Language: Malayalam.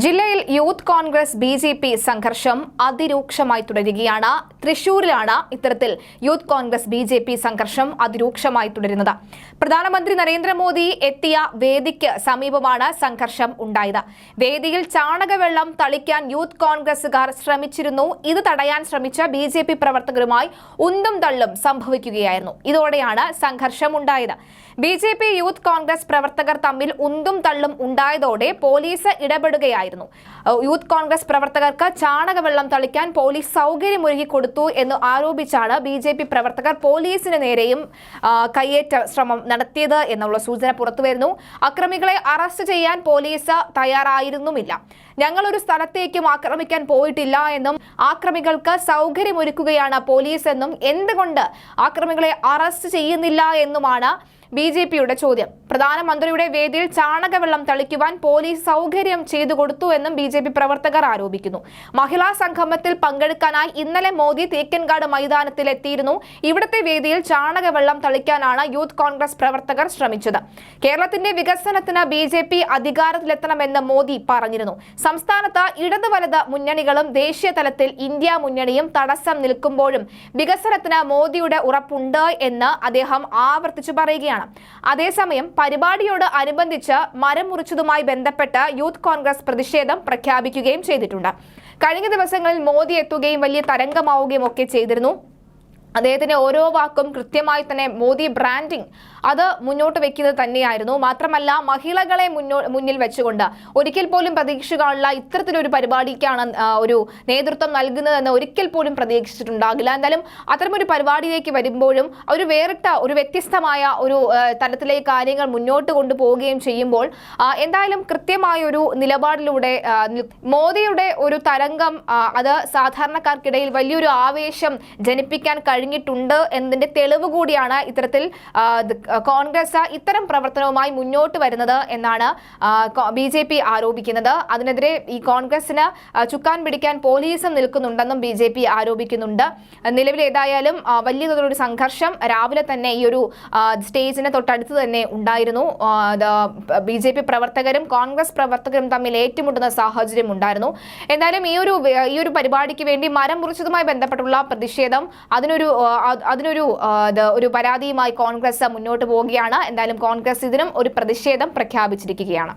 ജില്ലയിൽ youth Congress B J P സംഘർഷം അതിരൂക്ഷമായി തുടരുകയാണ്. തൃശൂരിലാണ് ഇത്തരത്തിൽ youth Congress B J P സംഘർഷം അതിരൂക്ഷമായി തുടരുന്നത്. പ്രധാനമന്ത്രി നരേന്ദ്രമോദി എത്തിയ വേദിക്ക് സമീപമാണ് സംഘർഷം ഉണ്ടായത്. വേദിയിൽ ചാണകവെള്ളം തളിക്കാൻ യൂത്ത് കോൺഗ്രസുകാർ ശ്രമിച്ചിരുന്നു. ഇത് തടയാൻ ശ്രമിച്ച ബി ജെ പി പ്രവർത്തകരുമായി ഉന്തും തള്ളും സംഭവിക്കുകയായിരുന്നു. ഇതോടെയാണ് സംഘർഷം ഉണ്ടായത്. B J P youth Congress പ്രവർത്തകർ തമ്മിൽ ഉന്തും തള്ളും ഉണ്ടായതോടെ പോലീസ് ഇടപെടുകയായിരുന്നു യൂത്ത് കോൺഗ്രസ് പ്രവർത്തകർക്ക് ചാണകവെള്ളം തളിക്കാൻ പോലീസ് സൗകര്യമൊരുക്കി കൊടുത്തു എന്ന് ആരോപിച്ചാണ് ബി ജെ പി പ്രവർത്തകർ പോലീസിന് നേരെയും കയ്യേറ്റ ശ്രമം നടത്തിയത് എന്നുള്ള സൂചന പുറത്തുവരുന്നു അക്രമികളെ അറസ്റ്റ് ചെയ്യാൻ പോലീസ് തയ്യാറായിരുന്നുമില്ല. ഞങ്ങളൊരു സ്ഥലത്തേക്കും ആക്രമിക്കാൻ പോയിട്ടില്ല എന്നും ആക്രമികൾക്ക് സൗകര്യമൊരുക്കുകയാണ് പോലീസ് എന്നും എന്തുകൊണ്ട് ആക്രമികളെ അറസ്റ്റ് ചെയ്യുന്നില്ല എന്നുമാണ് ബി ചോദ്യം. പ്രധാനമന്ത്രിയുടെ വേദിയിൽ ചാണകവെള്ളം തളിക്കുവാൻ പോലീസ് സൗകര്യം ചെയ്തു കൊടുത്തു എന്നും ബി പ്രവർത്തകർ ആരോപിക്കുന്നു. മഹിളാ സംഗമത്തിൽ പങ്കെടുക്കാനായി ഇന്നലെ മോദി തേക്കൻകാട് മൈതാനത്തിൽ എത്തിയിരുന്നു ഇവിടുത്തെ വേദിയിൽ ചാണകവെള്ളം തളിക്കാനാണ് യൂത്ത് കോൺഗ്രസ് പ്രവർത്തകർ ശ്രമിച്ചത്. കേരളത്തിന്റെ വികസനത്തിന് ബി ജെ പി അധികാരത്തിലെത്തണമെന്ന് മോദി പറഞ്ഞിരുന്നു. സംസ്ഥാനത്ത് ഇടത് വലത് മുന്നണികളും ദേശീയ തലത്തിൽ ഇന്ത്യ മുന്നണിയും തടസ്സം നിൽക്കുമ്പോഴും വികസനത്തിന് മോദിയുടെ ഉറപ്പുണ്ട് എന്ന് അദ്ദേഹം ആവർത്തിച്ചു പറയുകയാണ്. അതേസമയം പരിപാടിയോട് അനുബന്ധിച്ച് മരം മുറിച്ചതുമായി ബന്ധപ്പെട്ട് യൂത്ത് കോൺഗ്രസ് പ്രതിഷേധം പ്രഖ്യാപിക്കുകയും ചെയ്തിട്ടുണ്ട്. കഴിഞ്ഞ ദിവസങ്ങളിൽ മോദി എത്തുകയും വലിയ തരംഗമാവുകയും ഒക്കെ ചെയ്തിരുന്നു. അദ്ദേഹത്തിന്റെ ഓരോ വാക്കും കൃത്യമായി തന്നെ മോദി ബ്രാൻഡിംഗ് അത് മുന്നോട്ട് വെക്കുന്നത് തന്നെയായിരുന്നു. മാത്രമല്ല മഹിളകളെ മുന്നിൽ വെച്ചുകൊണ്ട് ഒരിക്കൽ പോലും പ്രതീക്ഷിക്കാനുള്ള ഇത്തരത്തിലൊരു പരിപാടിക്കാണ് ഒരു നേതൃത്വം നൽകുന്നതെന്ന് ഒരിക്കൽ പോലും പ്രതീക്ഷിച്ചിട്ടുണ്ടാകില്ല. എന്തായാലും അത്തരമൊരു പരിപാടിയിലേക്ക് വരുമ്പോഴും ഒരു വേറിട്ട ഒരു വ്യത്യസ്തമായ ഒരു തലത്തിലെ കാര്യങ്ങൾ മുന്നോട്ട് കൊണ്ടുപോവുകയും ചെയ്യുമ്പോൾ എന്തായാലും കൃത്യമായ ഒരു നിലപാടിലൂടെ മോദിയുടെ ഒരു തരംഗം അത് സാധാരണക്കാർക്കിടയിൽ വലിയൊരു ആവേശം ജനിപ്പിക്കാൻ കഴിഞ്ഞിട്ടുണ്ട് എന്നതിന്റെ തെളിവ് കൂടിയാണ് ഇത്തരത്തിൽ കോൺഗ്രസ് ഇത്തരം പ്രവർത്തനവുമായി മുന്നോട്ട് വരുന്നത് എന്നാണ് ബി ജെ പി ആരോപിക്കുന്നത്. അതിനെതിരെ ഈ കോൺഗ്രസിന് ചുക്കാൻ പിടിക്കാൻ പോലീസും നിൽക്കുന്നുണ്ടെന്നും ബി ജെ പി ആരോപിക്കുന്നുണ്ട്. നിലവിൽ ഏതായാലും വലിയ തോതിലൊരു സംഘർഷം രാവിലെ തന്നെ ഈ ഒരു സ്റ്റേജിന് തൊട്ടടുത്ത് തന്നെ ഉണ്ടായിരുന്നു. ബി ജെ പി പ്രവർത്തകരും കോൺഗ്രസ് പ്രവർത്തകരും തമ്മിൽ ഏറ്റുമുട്ടുന്ന സാഹചര്യം ഉണ്ടായിരുന്നു. എന്തായാലും ഈ ഒരു ഈ ഒരു പരിപാടിക്ക് വേണ്ടി മരം മുറിച്ചതുമായി ബന്ധപ്പെട്ടുള്ള പ്രതിഷേധം അതിനൊരു അതിനൊരു ഒരു പരാതിയുമായി കോൺഗ്രസ് മുന്നോട്ട് പോവുകയാണ്. എന്തായാലും കോൺഗ്രസ് ഇതിനും ഒരു പ്രതിഷേധം പ്രഖ്യാപിച്ചിരിക്കുകയാണ്.